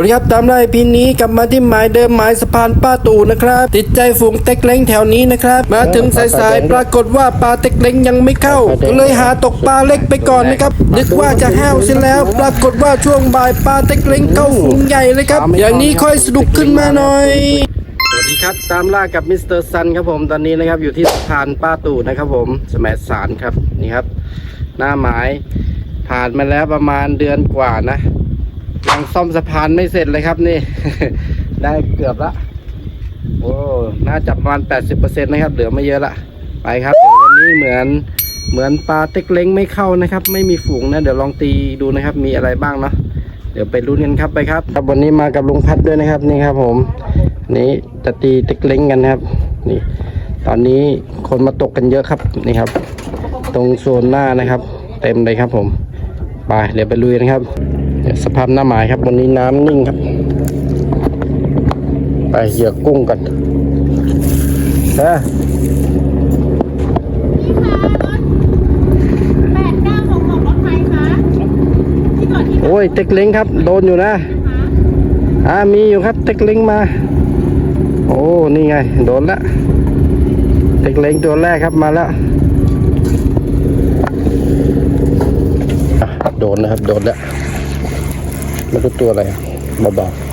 วัสดีครับตามไล่พีนี้กลับมาที่หมายเดิมหมายสะพานป้าตู่นะครับ ติดใจฝูงเต็กเล้งแถวนี้นะครับ มาถึงสายๆปรากฏว่าปลาเต็กเล้งยังไม่เข้า ก็เลยหาตกปลาเล็กไปก่อนนะครับนึกว่าจะห้วเสียแล้ว ปรากฏว่าช่วงบ่ายปลาเต็กเล้งเข้าฝูงใหญ่เลยครับ อย่างนี้ค่อยสนุกขึ้นมาหน่อยสวัสดีครับตามล่ากับมิสเตอร์ซันครับผมตอนนี้นะครับอยู่ที่สะพานป้าตู่นะครับผมสมัยสารครับนี่ครับ หน้าหมายผ่านมาแล้วประมาณเดือนกว่านะ ยังซ่อมสะพานไม่เสร็จเลยครับนี่ ได้เกือบละ โอ้ น่าจะประมาณ 80%นะครับ เหลือไม่เยอะละ ไปครับ เดี๋ยววันนี้เหมือนเหมือนปลาเต็กเล้งไม่เข้านะครับ ไม่มีฝูงนะ เดี๋ยวลองตีดูนะครับ มีอะไรบ้างเนาะ เดี๋ยวไปลุ้นกันครับไปครับครับวันนี้มากับลุงพัดด้วยนะครับ นี่ครับ ผม นี่จะตีเต็กเล้งกันนะครับ นี่ ตอนนี้คนมาตกกันเยอะครับ นี่ครับ ตรงโซนหน้านะครับ เต็มเลยครับ ผม ไป เดี๋ยวไปลุยนะครับ เดี๋ยวสภาพหน้าหมายครับวันนี้น้ำนิ่งครับ ไปเหยื่อกุ้งกันฮะแปดเก้าส่งของรถไฟคะที่เกิดที่โอ้ยเต็กเล้งครับ โดนอยู่นะอ่ามีอยู่ครับ เต็กเล้งมา โอ้นี่ไง โดนละเต็กเล้งตัวแรกครับมาแล้วอะโดนนะครับ โดนแล้ว ไม่รู้ตัวอะไรเบาๆ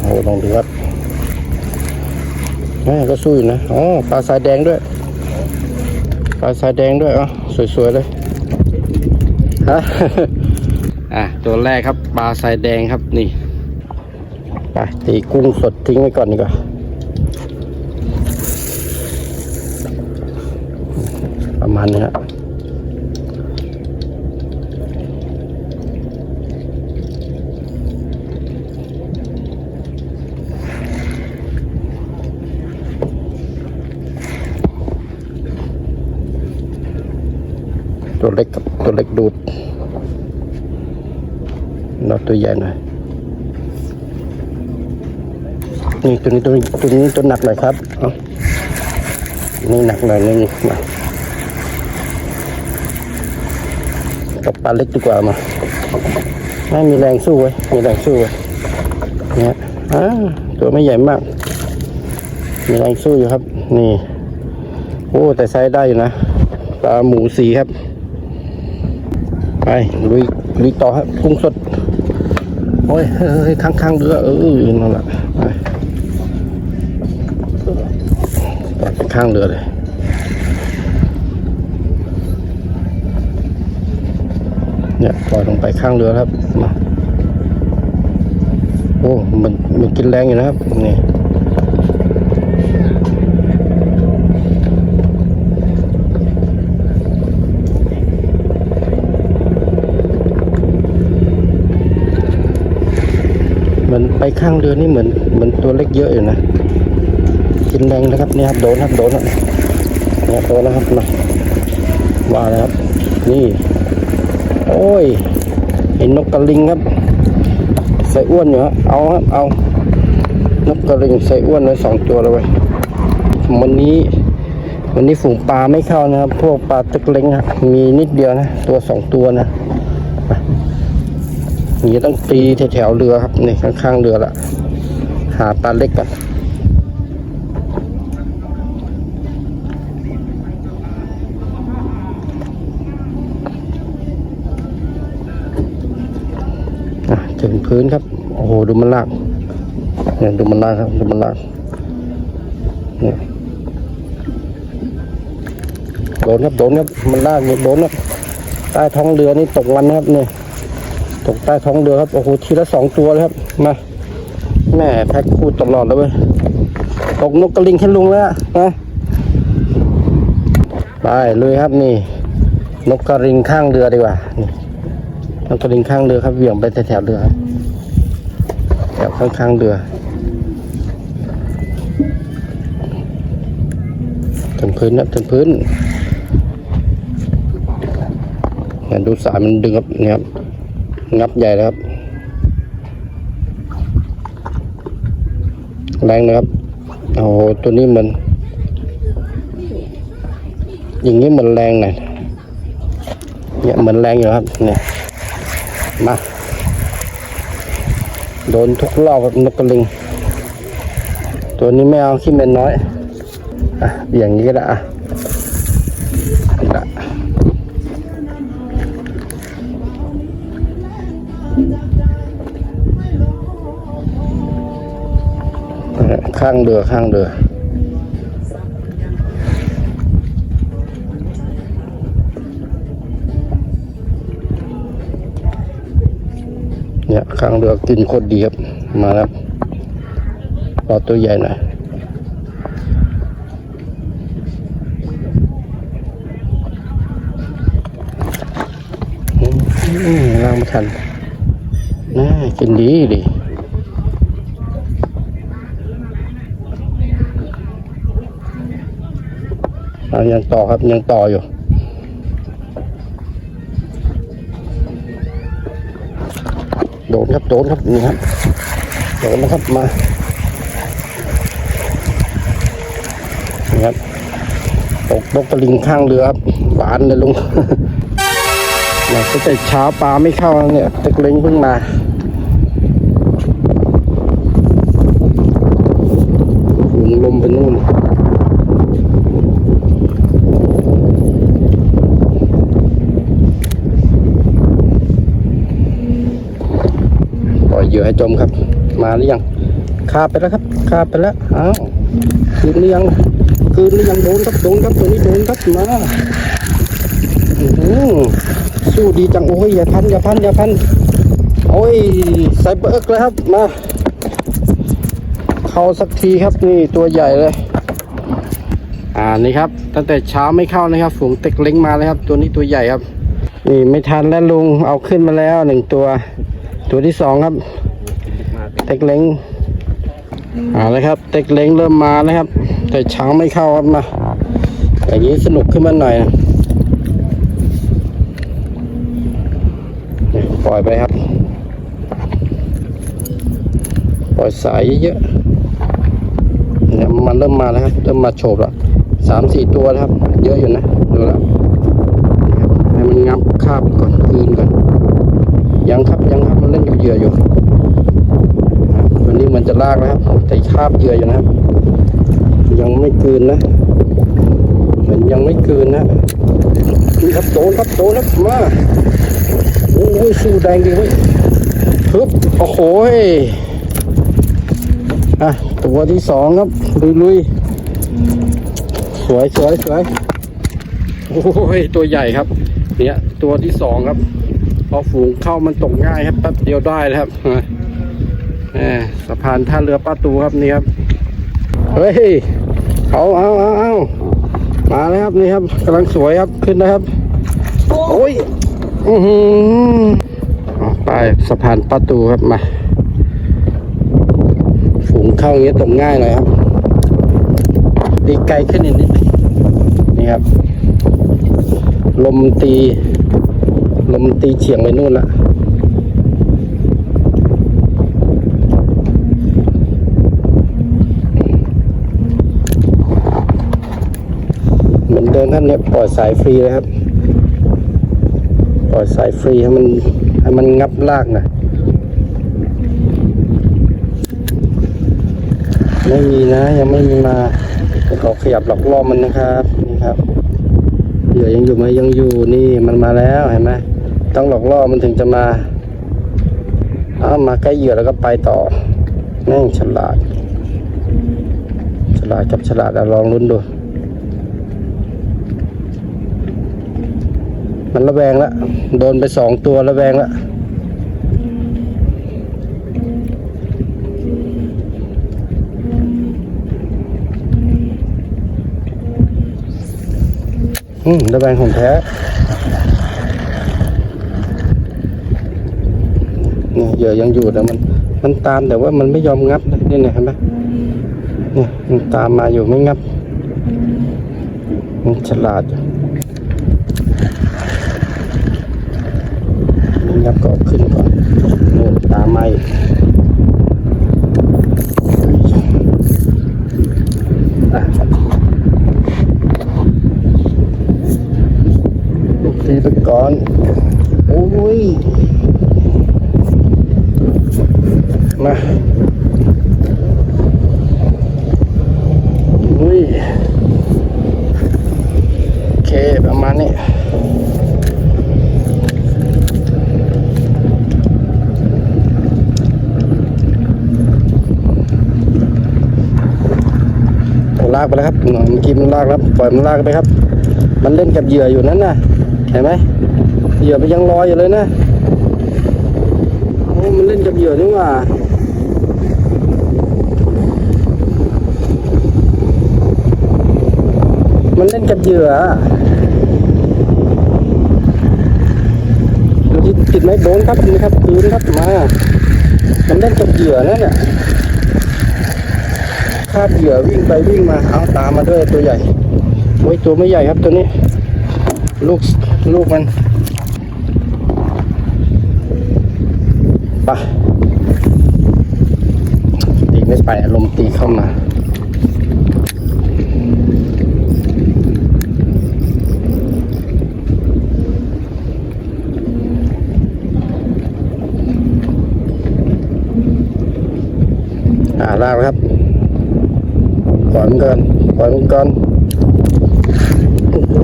โอ้ลองดูครับแม่ก็สู้อยู่นะอ๋อปลาสายแดงด้วยปลาสายแดงด้วยอะสวยๆเลยฮะอะตัวแรกครับปลาสายแดงครับนี่ไปตีกุ้งสดทิ้งไว้ก่อนดีกว่าประมาณนี้ฮะ ตัวเล็กกับตัวเล็กดูดเราตัวใหญ่หน่อยนี่ตัวนี้ตัวนี้ตัวนี้ตัวหนักหน่อยครับเอานี่หนักหน่อยนึงมาตกปลาเล็กดีกว่ามาไม่มีแรงสู้ไว้ยมีแรงสู้ไว้ยเนี่ยอ่าตัวไม่ใหญ่มาก มีแรงสู้อยู่ครับ นี่ โอ้แต่ไซส์ได้อยู่นะปลาหมูสีครับ ไปลุยลุยต่อครับกุ้งสด โอ้ยเฮ้ยข้างข้างๆเรือเออนั่นแหละไปปล่อยไปข้างเรือเลยเนี่ยปล่อยลงไปข้างเรือครับมาโอ้มันมันกินแรงอยู่นะครับนี่ มือนไปข้างเรือนี่เหมือนเหมือนตัวเล็กเยอะอยู่นะกินแรงนะครับนี่ครับโดนครับโดนครับนี่โดนนะครับมาว่าแล้วครับนี่โอ้ยเห็นนกกระลิงครับ ใส่อ้วนอยู่ฮะเอาครับเอานกกระลิงใส่อ้วนเลยสองตัวเลยวันนี้ วันนี้ฝูงปลาไม่เข้านะครับ พวกปลาตะกเล้งมีนิดเดียวนะ ตัวสองตัวนะ นี่ต้องตีแถวๆเรือครับนี่ข้างๆเรือละหาปลาเล็กก่อนถึงพื้นครับ โอ้โห ดูมันลาก เนี่ย ดูมันลากครับ ดูมันลาก เนี่ย โดนครับ โดนครับ มันลากเนี่ยโดนครับ ใต้ท้องเรือนี่ตกมันนะครับเนี่ย ตกใต้ท้องเรือครับ โอ้โห ทีละสองตัวเลยครับ มา แม่แพ็คคู่ตลอดเลยเว้ย ตกนกกระลิงขึ้ลุงแล้วนะ ไปเลยครับนี่ นกกระลิงข้างเรือดีกว่า นี่ นกกระลิงข้างเรือครับเหวี่ยงไปแถวเรือครับแถวข้างๆเรือถึงพื้นนะถึงพื้นเนี่ยดูสายมันดึงครับเนี่ยครับ งับใหญ่แล้วครับ แรงนะครับ โอ้โห ตัวนี้มัน อย่างนี้มือนแรงหน่อยเนี่ยเหมือนแรงอยู่ครับ เนี่ย มา โดนทุกรอบครับนกกระลิง ตัวนี้ไม่เอาขี้เม็นน้อย อะอย่างนี้ก็ได้อะ ข้างเรือข้างเรือเนี่ยข้างเรือกินโคตรดีครับมาแล้วรอตัวใหญ่หน่อยอืมล้างไม่ทันน่ากินดีดิ เอายังต่อครับยังต่ออยู่โดนครับโดนครับนี่ครับโดนนะครับมานี่ครับตกตกตะลิงข้างเรือครับหวานเลยลุงเนี่ยตั้งแต่เช้าปลาไม่เข้าเนี่ยตะเล็งเพิ่งมาหมุนลมไปนู่นปล่อย เหยื่อให้จมครับ มาหรือยังคาบไปแล้วครับคาบไปแล้วอ้าวคืนหรือยังคืนหรือยังโดนครับโดนครับตัวนี้โดนครับมาอื้สู้ดีจังโอ้ยอย่าพันอย่าพันอย่าพันโอ้ยใส่เบิกเลยครับมาเข้าสักทีครับนี่ตัวใหญ่เลยอ่านี่ครับ ตั้งแต่เช้าไม่เข้านะครับฝูงเต็กเล้งมาแล้วครับ ตัวนี้ตัวใหญ่ครับ นี่ไม่ทันแล้วลุงเอาขึ้นมาแล้วหนึ่งตัว ตัวที่สองครับ เต็กเล้งอ่าแล้วครับ เต็กเล้งเริ่มมาแล้วครับ แต่ช้างไม่เข้าครับมาอย่างนี้สนุกขึ้นมาหน่อยปล่อยไปครับ ปล่อยสายเยอะๆเนี่ยมันเริ่มมาแล้วครับ เริ่มมาโฉบแล้วสามสี่ตัวครับ เยอะอยู่นะ ดูแล้วให้มันงับคาบก่อนคืนก่อน ยังครับยังครับมันเล่นอยู่เหยื่ออยู่วันนี้มันจะลากแล้วครับแต่คาบเหยื่ออยู่นะครับ ยังไม่คืนนะมันยังไม่คืนนะนี่ครับโดนครับโดนครับมาโอ้ยสู้แดงดีเว้ยฮึบโอ้โหยอะตัวที่สองครับลุยลุยสวยสวยสวยโอ้ยตัวใหญ่ครับ เนี่ยตัวที่สองครับ พอฝูงเข้ามันตกง่ายครับแป๊บเดียวได้เลยครับสะพานท่าเรือป้าตูครับนี่ครับ เฮ้ยเอาเอาเอาเอามาแล้วครับนี่ครับกำลังสวยครับขึ้นนะครับโอ้ยอือหือไปสะพานประตูครับมาฝูงเข้าอย่างเงี้ยตรงง่ายหน่อยครับตีไกลขึ้นนิดนิดนี่ครับ ลมตี ลมตีเฉียงไปนู่นละเหมือนเดิมครับเนี่ยปล่อยสายฟรีเลยครับ ปล่อยสายฟรีให้มันให้มันงับลากหนะไม่มีนะ ยังไม่มีมาขอขยับหลอกล่อมันนะครับนี่ครับเหยื่อยังอยู่ไหมยังอยู่นี่มันมาแล้วเห็นไหม ต้องหลอกล่อมันถึงจะมาเอามาใกล้เหยื่อแล้วก็ไปต่อแม่งฉลาด ฉลาดกับฉลาดอะลองลุ้นดู มันระแวงละโดนไปสองตัวระแวงละอืมระแวงของแท้ นี่เหยื่อยังอยู่แต่มัน มันตามแต่ว่ามันไม่ยอมงับนี่เนี่ยเห็นไหมเนี่ยมันตามมาอยู่ไม่งับ มันฉลาดอยู่งับก็เอาขึ้นก่อนโน่ตามมาอีกอะตีไปก่อนโอ้ย มาอุ้ยโอเคประมาณนี้ลากไปแล้วครับเมื่อกี้มันลากแล้วปล่อยมันลากไปครับ มันเล่นกับเหยื่ออยู่นั้นนะเห็นไหมเหยื่อมันยังลอยอยู่เลยนะโอ้มันเล่นกับเหยื่อนี่หว่า มันเล่นกับเหยื่อดูที่ติดไหมโดนครับนี่ครับปืนครับมามันเล่นกับเหยื่อนั่นแหละคาบเหยื่อวิ่งไปวิ่งมาเอาตามมาด้วยตัวใหญ่โอ้ยตัวไม่ใหญ่ครับตัวนี้ ลูกลูกมันไปะตีไม่ไปอารมณ์ตีเข้ามาลากแล้วครับ ปล่อยมันก่อนป ล่อยมันก่อนโอ้โห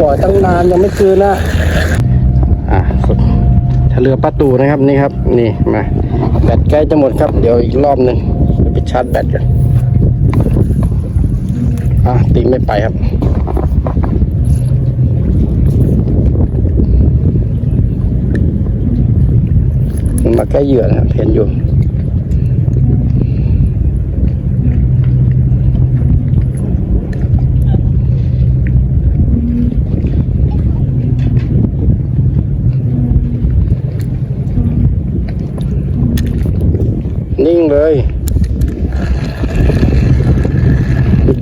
ปล่อยตั้งนานยังไม่คืนนะอะสุดถ้าเรือประตูนะครับนี่ครับ นี่มาแบตใกล้จะหมดครับ เดี๋ยวอีกรอบหนึ่งไปชาร์จแบตกันอะตีไม่ไปครับมาใกล้เหยื่อนะครับเห็นอยู่ นิ่งเลย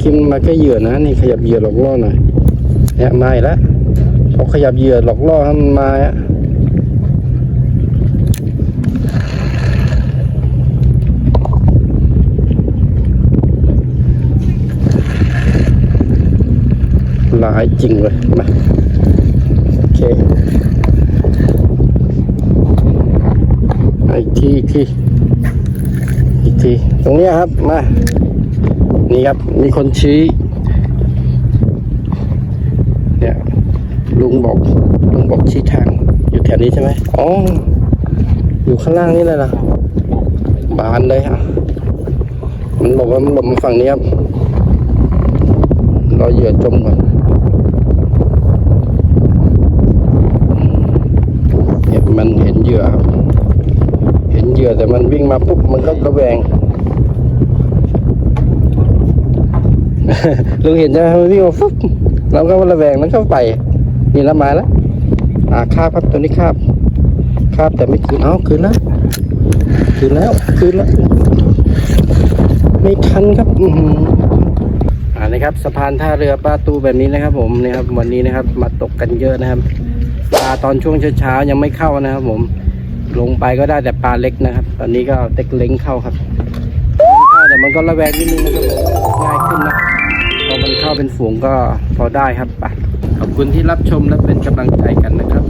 กี้มันมาแค่เหยื่อนะนี่ขยับเหยื่อหลอกล่อหน่อยเนี่ยมาอีกแล้วพอขยับเหยื่อหลอกล่อให้มันมาอะหลายจริงเลยมาโอเคอีกทีอีกที อีกที ตรงเนี้ยครับ มา นี่ครับ มีคนชี้ เนี่ย ลุงบอก ลุงบอกชี้ทาง อยู่แถวนี้ใช่ไหมอ๋อ อยู่ข้างล่างนี่เลยนะบานเลยอะมันบอกว่ามันหลบมาฝั่งนี้ครับรอเหยื่อจมก่อนเนี่ยมันเห็นเหยื่อครับ เหยื่อแต่มันวิ่งมาปุ๊บมันก็ระแวงลุงเห็นใช่ไหมมันวิ่งมาปุ๊บเราก็ระแวงมันก็ไปนี่ละมาแล้วอ่าคาบครับตัวนี้คาบคาบแต่ไม่คืนเอ้าคืนแล้วคืนแล้วคืนแล้ว ไม่ทันครับอือหืออ่านะครับสะพานท่าเรือปลาตูแบบนี้นะครับ ผมนี่ครับวันนี้นะครับ มาตกกันเยอะนะครับปลาตอนช่วงเช้าๆยังไม่เข้านะครับ ผม ลงไปก็ได้แต่ปลาเล็กนะครับ ตอนนี้ก็เต็กเล้งเข้าครับเข้าแต่มันก็ระแวงนิดนึงนะครับผมง่ายขึ้นนะพอมันเข้าเป็นฝูงก็พอได้ครับไปขอบคุณที่รับชมและเป็นกำลังใจกันนะครับ